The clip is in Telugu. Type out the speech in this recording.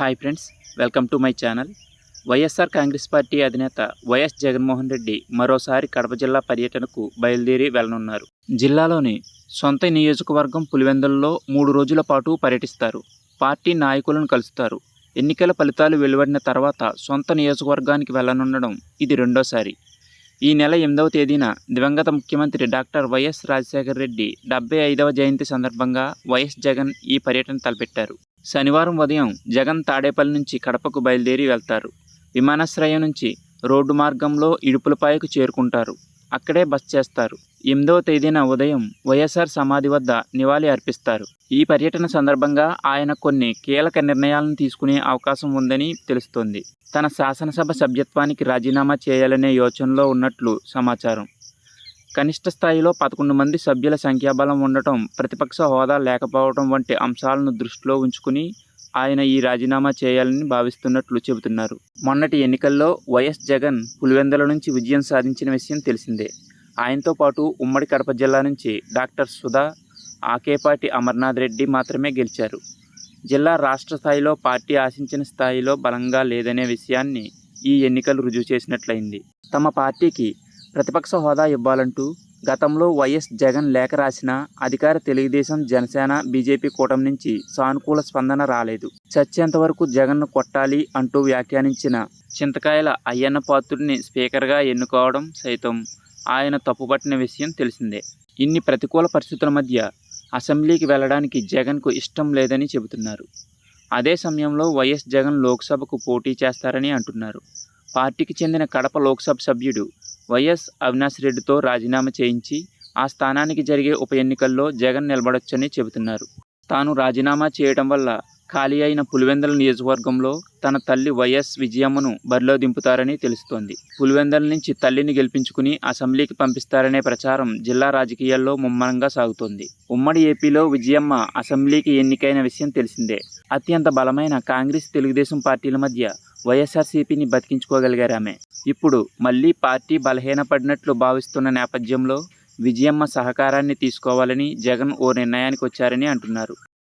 Hi friends welcome to my channel. YSR Congress Party అధినేత వైఎస్ జగన్మోహన్ రెడ్డి మరోసారి కడప జిల్లా పర్యటనకు బయలుదేరి వెళ్ళనున్నారు జిల్లాలోని సొంత నియోజకవర్గం పులివెందులలో మూడు రోజుల పాటు పర్యటిస్తారు. పార్టీ నాయకులను కలుస్తారు. ఎన్నికల ఫలితాలు వెలువడిన తర్వాత సొంత నియోజకవర్గానికి వెళ్ళనుండడం ఇది రెండోసారి. ఈ నెల ఎనిమిదవ తేదీన దివంగత ముఖ్యమంత్రి డాక్టర్ వైఎస్ రాజశేఖర రెడ్డి డెబ్బై ఐదవ జయంతి సందర్భంగా వైఎస్ జగన్ ఈ పర్యటన తలపెట్టారు. శనివారం ఉదయం జగన్ తాడేపల్లి నుంచి కడపకు బయలుదేరి వెళ్తారు. విమానాశ్రయం నుంచి రోడ్డు మార్గంలో ఇడుపులపాయకు చేరుకుంటారు. అక్కడే బస చేస్తారు. ఎనిమిదవ తేదీన ఉదయం వైఎస్ఆర్ సమాధి వద్ద నివాళి అర్పిస్తారు. ఈ పర్యటన సందర్భంగా ఆయన కొన్ని కీలక నిర్ణయాలను తీసుకునే అవకాశం ఉందని తెలుస్తోంది. తన శాసనసభ సభ్యత్వానికి రాజీనామా చేయాలనే యోచనలో ఉన్నట్లు సమాచారం. కనిష్ట స్థాయిలో పదకొండు మంది సభ్యుల సంఖ్యాబలం ఉండటం ప్రతిపక్ష హోదా లేకపోవడం వంటి అంశాలను దృష్టిలో ఉంచుకుని ఆయన ఈ రాజీనామా చేయాలని భావిస్తున్నట్లు చెబుతున్నారు. మొన్నటి ఎన్నికల్లో వైఎస్ జగన్ పులివెందుల నుంచి విజయం సాధించిన విషయం తెలిసిందే. ఆయనతో పాటు ఉమ్మడి కడప జిల్లా నుంచి డాక్టర్ సుధా ఆకేపాటి అమర్నాథ్ రెడ్డి మాత్రమే గెలిచారు. జిల్లా రాష్ట్ర స్థాయిలో పార్టీ ఆశించిన స్థాయిలో బలంగా లేదనే విషయాన్ని ఈ ఎన్నికలు రుజువు చేసినట్లయింది. తమ పార్టీకి ప్రతిపక్ష హోదా ఇవ్వాలంటూ గతంలో వైఎస్ జగన్ లేఖ రాసిన అధికార తెలుగుదేశం జనసేన బీజేపీ కూటమి నుంచి సానుకూల స్పందన రాలేదు. చచ్చేంతవరకు జగన్ను కొట్టాలి అంటూ వ్యాఖ్యానించిన చింతకాయల అయ్యన్న పాత్రుడిని స్పీకర్గా ఎన్నుకోవడం సైతం ఆయన తప్పుపట్టిన విషయం తెలిసిందే. ఇన్ని ప్రతికూల పరిస్థితుల మధ్య అసెంబ్లీకి వెళ్ళడానికి జగన్కు ఇష్టం లేదని చెబుతున్నారు. అదే సమయంలో వైఎస్ జగన్ లోక్సభకు పోటీ చేస్తారని అంటున్నారు. పార్టీకి చెందిన కడప లోక్సభ సభ్యుడు వైఎస్ అవినాష్ రెడ్డితో రాజీనామా చేయించి ఆ స్థానానికి జరిగే ఉప ఎన్నికల్లో జగన్ నిలబడొచ్చని చెబుతున్నారు. తాను రాజీనామా చేయడం వల్ల ఖాళీ అయిన పులివెందల నియోజకవర్గంలో తన తల్లి వైఎస్ విజయమ్మను బరిలో దింపుతారని తెలుస్తోంది. పులివెందల నుంచి తల్లిని గెలిపించుకుని అసెంబ్లీకి పంపిస్తారనే ప్రచారం జిల్లా రాజకీయాల్లో ముమ్మరంగా సాగుతోంది. ఉమ్మడి ఏపీలో విజయమ్మ అసెంబ్లీకి ఎన్నికైన విషయం తెలిసిందే. అత్యంత బలమైన కాంగ్రెస్ తెలుగుదేశం పార్టీల మధ్య వైఎస్ఆర్సీపీని బతికించుకోగలిగారామె ఇప్పుడు మళ్ళీ పార్టీ బలహీనపడినట్లు భావిస్తున్న నేపథ్యంలో విజయమ్మ సహకారాన్ని తీసుకోవాలని జగన్ ఓ నిర్ణయానికి వచ్చారని అంటున్నారు.